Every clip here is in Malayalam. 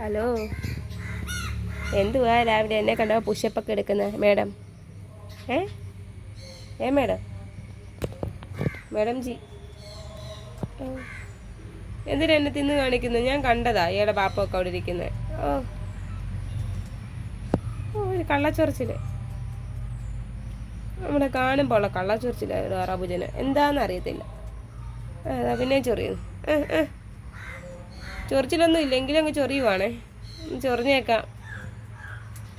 ഹലോ. എന്തുവാ രാവിലെ എന്നെ കണ്ടോ പുഷപ്പൊക്കെ എടുക്കുന്നത് മേഡം ഏ? ഏ മേഡം മേഡം ജി. എന്തിനാ എന്നെ തിന്ന് കാണിക്കുന്നത് ഞാൻ കണ്ടതാ ഇയാളുടെ ബാപ്പൊക്കെ അവിടെ ഇരിക്കുന്നത് ഓ. ഒരു കള്ളച്ചൊറച്ചിൽ. നമ്മളെ കാണുമ്പോൾ ഉള്ള കള്ളച്ചൊറച്ചില്ല ഡോറാബുജന് എന്താന്ന് അറിയത്തില്ല. പിന്നെ ചൊറിയുന്നു ഏ ഏ. ചൊറിച്ചിലൊന്നും ഇല്ലെങ്കിലും അങ്ങ് ചൊറിയുവാണേ. ചൊറിഞ്ഞേക്കാം.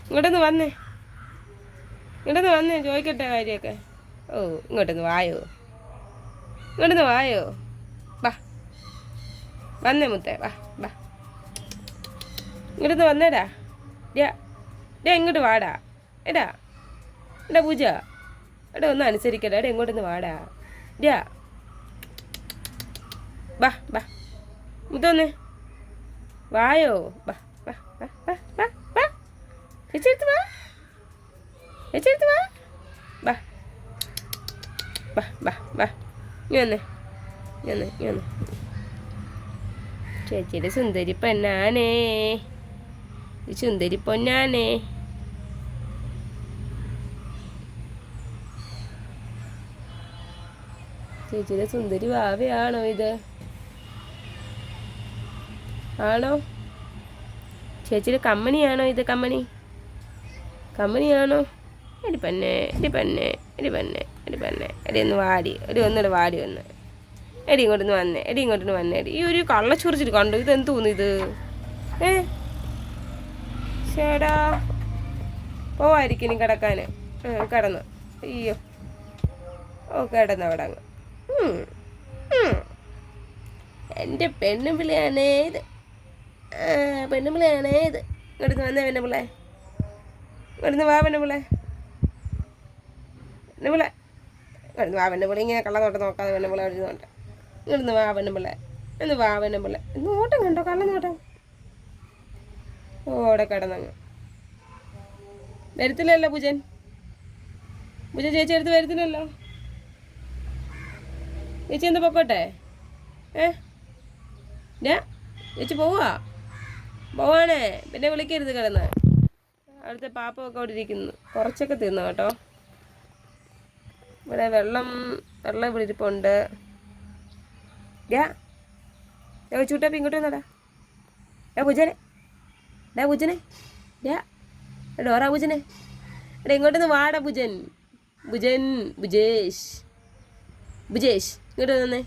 ഇങ്ങോട്ടൊന്ന് വന്നേ. ഇങ്ങോട്ടൊന്ന് വന്നേ ചോദിക്കട്ടെ കാര്യമൊക്കെ. ഓ ഇങ്ങോട്ടൊന്ന് വായോ. ഇങ്ങോട്ടൊന്ന് വായോ. വാ. വന്നേ മുത്തേ വാ വാ. ഇങ്ങോട്ടൊന്ന് വന്നേടാ. ഡാ ഡാ ഇങ്ങോട്ട് വാടാ. എടാ എടാ പൂജ. എടാ ഒന്ന് അനുസരിക്കടാ. എടാ ഇങ്ങോട്ടൊന്ന് വാടാ. ഡാ വാ വാ. മുത്തൊന്ന് വായോ. വാ വാ വാ വാ വാ വാ. ചേച്ചെടുത്ത് വാ. ചേച്ചെടുത്ത് വാ. വാ. വാ വാ വാ. നീ വന്നേ. നീ വന്നേ നീ വന്നേ. ചേച്ചിയുടെ സുന്ദരി ഒരു സുന്ദരി പൊന്നാണേ. ചേച്ചിയുടെ സുന്ദരി വാവയാണോ ഇത്? ആണോ? ചേച്ചിയുടെ കമ്മണിയാണോ ഇത് കമ്പനി? കമ്മണിയാണോ എടി പെണ്ണെ എടി പെണ്ണെ എടി പെണ്ണെ എടി പെണ്ണെ എടി ഒന്ന് വാടി എടി ഒന്നുകൂടെ വാടി ഒന്ന്. എടി ഇങ്ങോട്ടൊന്ന് വന്നേ എടി ഇങ്ങോട്ടൊന്ന് വന്നേ. എടി ഈ ഒരു കള്ള ചൊറിച്ചിട്ട് കണ്ടു? ഇത് എന്ത് തോന്നുന്നു ഇത്? ഏ? ചേടാ. പോവായിരിക്കും ഇനി കിടക്കാൻ കിടന്നു. അയ്യോ. ഓ കിടന്നു അവിടെ അങ്ങ്. എന്റെ പെണ്ണും എന്റെ ഇത്. ആ പെണ്ണുപിള്ളിയാണേ ഇത്. ഇങ്ങോട്ട് വന്നേ പെണ്ണുപിള്ളേ ഇങ്ങോട്ട് വാ പെണ്ണുപിള്ളേ പെണ്ണുപിള്ളേ ഇങ്ങോട്ട് വാ പെണ്ണുപിള്ളേ ഇങ്ങനെ കള്ള നോട്ടം നോക്കാതെ ഒരു നോട്ടം ഇങ്ങോട്ട് വാ പെണ്ണുപിള്ളേ ഒന്ന് വാ പെണ്ണുപിള്ളേ നോട്ടം കണ്ടോ? കള്ള നോട്ടം. ഓടെ കിടന്നങ്ങ്. വരത്തില്ലല്ലോ പൂജൻ. പൂജ ചേച്ചി എടുത്ത് വരത്തില്ലല്ലോ. ചേച്ചി എന്താ പൊക്കോട്ടെ? ഏ? ചേച്ചി പോവാ? പോവാണേ പിന്നെ വിളിക്കരുത് കിടന്ന്. അവിടുത്തെ പാപ്പമൊക്കെ അവിടെ ഇരിക്കുന്നു. കുറച്ചൊക്കെ തിന്നു കേട്ടോ. ഇവിടെ വെള്ളം വെള്ളം ഇവിടെ ഇരിപ്പുണ്ട്. ഡാ ഡാ ചൂട്ടപ്പി ഇങ്ങോട്ട് വന്നടാ. ഡാ പൂജനെ. ഡാ പൂജനെ. ഡാ ഡോറാ പൂജനെ. എടാ ഇങ്ങോട്ടൊന്ന് വാടാ ഭുജൻ ഭുജൻ ഭുജേഷ് ഭുജേഷ് ഇങ്ങോട്ട് വന്നേ.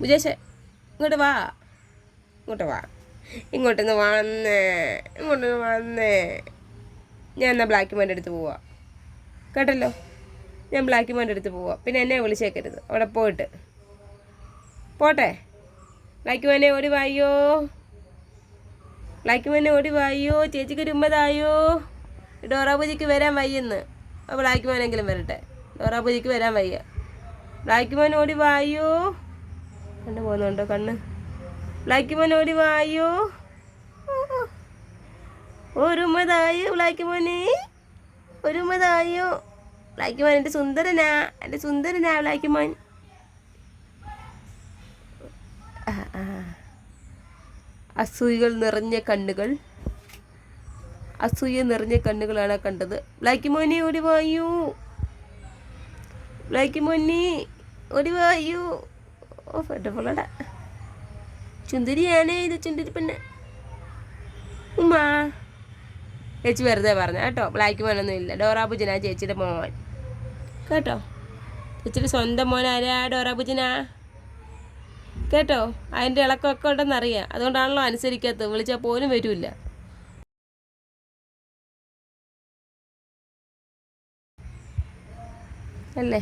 ഭുജേഷ് ഇങ്ങോട്ട് വാ. ഇങ്ങോട്ട് വാ. ഇങ്ങോട്ടൊന്ന് വന്നേ ഇങ്ങോട്ടൊന്ന് വന്നേ. ഞാൻ എന്നാൽ ബ്ലാക്ക് മാന്റെ അടുത്ത് പോവാ. കേട്ടല്ലോ? ഞാൻ ബ്ലാക്ക് മാന്റെ അടുത്ത് പോവാ. പിന്നെ എന്നെ വിളിച്ചേക്കരുത്. അവിടെ പോയിട്ട്. പോട്ടെ? ബ്ലാക്ക് മാനെ ഓടി വായോ? ബ്ലാക്ക് മാനെ ഓടി വായോ? ചേച്ചിക്ക് ഒരുമ്പതായോ ഡോറാപൂജിക്ക് വരാൻ വയ്യെന്ന്. ബ്ലാക്ക് മാനെങ്കിലും വരട്ടെ. ഡോറാപൂജിക്ക് വരാൻ വയ്യ. ബ്ലാക്ക് മാൻ ഓടി വായോ? കണ്ണ് പോകുന്നുണ്ടോ? കണ്ണ്. ബ്ലാക്ക് മോൻ ഓടി വായോ. ഒരുമതായോ ബ്ലാക്ക് മോനെ. ഒരുമതായോ ബ്ലാക്ക് മോൻ എന്റെ സുന്ദരനാ. എന്റെ സുന്ദരനാ ബ്ലാക്ക് മോൻ. അസൂയകൾ നിറഞ്ഞ കണ്ണുകൾ. അസൂയ നിറഞ്ഞ കണ്ണുകളാണ് കണ്ടത്. ബ്ലാക്ക് മോനെ ഓടി വായു. ബ്ലാക്ക് മോനെ ഓടി വായു. ഓ ഫെട്ടപ്പോളടാ ചുന്ദരിയാണേ ഇത് ചുന്ദരി പിന്നെ ഉമ്മാ. ചേച്ചി വെറുതെ പറഞ്ഞ കേട്ടോ ബ്ലാക്ക് മോനൊന്നും ഇല്ല. ഡോറാബുജനാ ചേച്ചിയുടെ മോൻ. കേട്ടോ? ചേച്ചിയുടെ സ്വന്തം മോൻ ആരാ ഡോറാബുജനാ കേട്ടോ? അതിന്റെ ഇളക്കമൊക്കെ ഉണ്ടെന്നറിയാം അതുകൊണ്ടാണല്ലോ അനുസരിക്കാത്തത്. വിളിച്ചാൽ പോലും വരില്ല. അല്ലേ?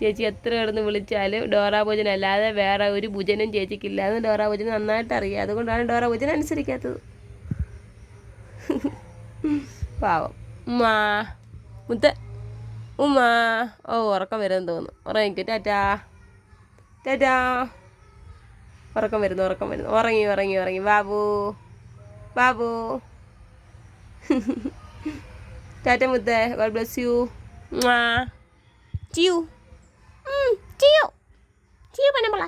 ചേച്ചി എത്ര കിടന്ന് വിളിച്ചാലും ഡോറാ ഭുജൻ അല്ലാതെ വേറെ ഒരു ഭുജനും ചേച്ചിക്കില്ലാന്ന് ഡോറാ ഭുജൻ നന്നായിട്ട് അറിയാം. അതുകൊണ്ടാണ് ഡോറാഭോജനം അനുസരിക്കാത്തത്. പാവം. ഉമ്മാ. മുത്ത. ഉമ്മാ. ഓ ഉറക്കം വരുമെന്ന് തോന്നുന്നു. ഉറങ്ങിക്കോ. ടാറ്റാ. ടാറ്റാ. ഉറക്കം വരുന്നു ഉറക്കം വരുന്നു. ഉറങ്ങി ഉറങ്ങി ഉറങ്ങി. ബാബു. ബാബു. ടാറ്റ മുത്തേ. God bless you. മാ ചിയു. จิ้วจิ้วไปทำอะไร